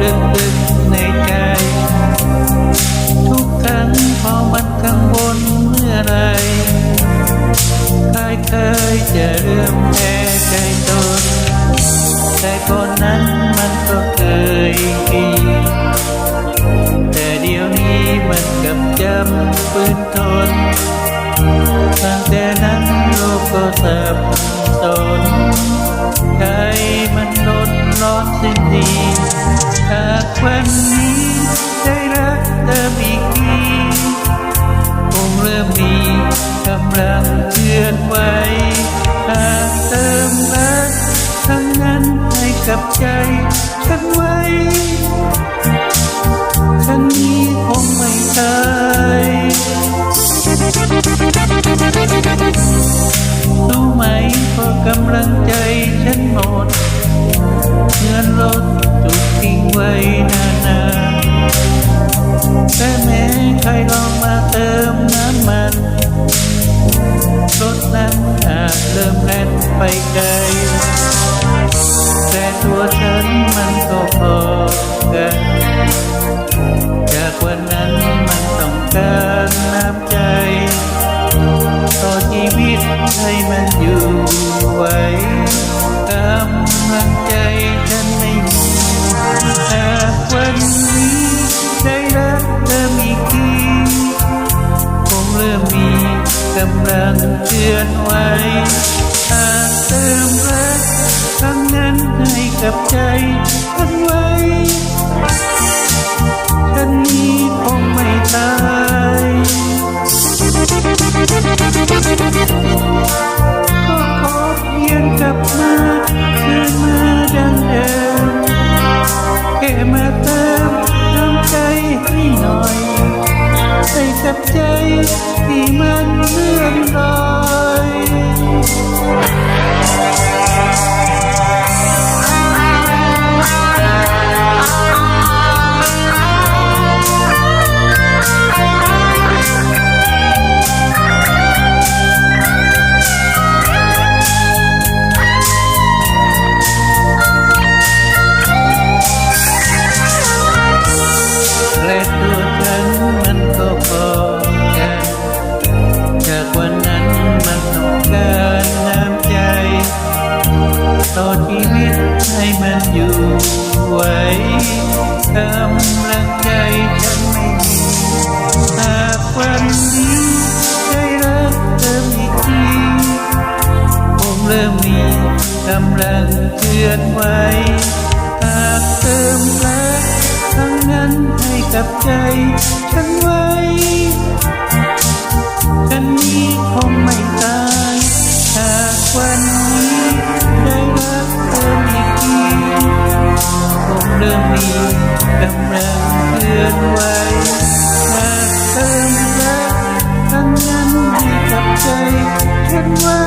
รื่องลึกในใจ ทุกครั้งพอมันกังวลเมื่อไรใครเคยจะเริ่มแพ้ใจตนแต่ก่อนนั้นมันก็เคยดีแต่เดี๋ยวนี้มันกับจำปืนทนตั้งแต่นั้นโลกก็สับสน วันนี้ ได้รักเธออีกทีคงเริ่มมีกำลังเคลื่อนไหว ฉันมันก็พอกัน จากวันนั้นมันต้องการน้ำใจ ต่อชีวิตให้มันอยู่ไว้กำลังใจฉันไม่มีหากวันนี้ได้รักเธอมีทีคงเริ่มมีกำลังเคลื่อนไหวหากเติม กับใจ ให้มันอยู่ไว้กำลังใจฉันไม่มีหากวันนี้ได้รักเธออีกทีคงเริ่มมีกำลังเคลื่อนไหวหากเติมรักทั้งนั้นให้กับใจ ฉันไว เรื่องนี้กำลังเคลื่อนไหวหากเติมรักทำนั้นให้กับใจฉันไว้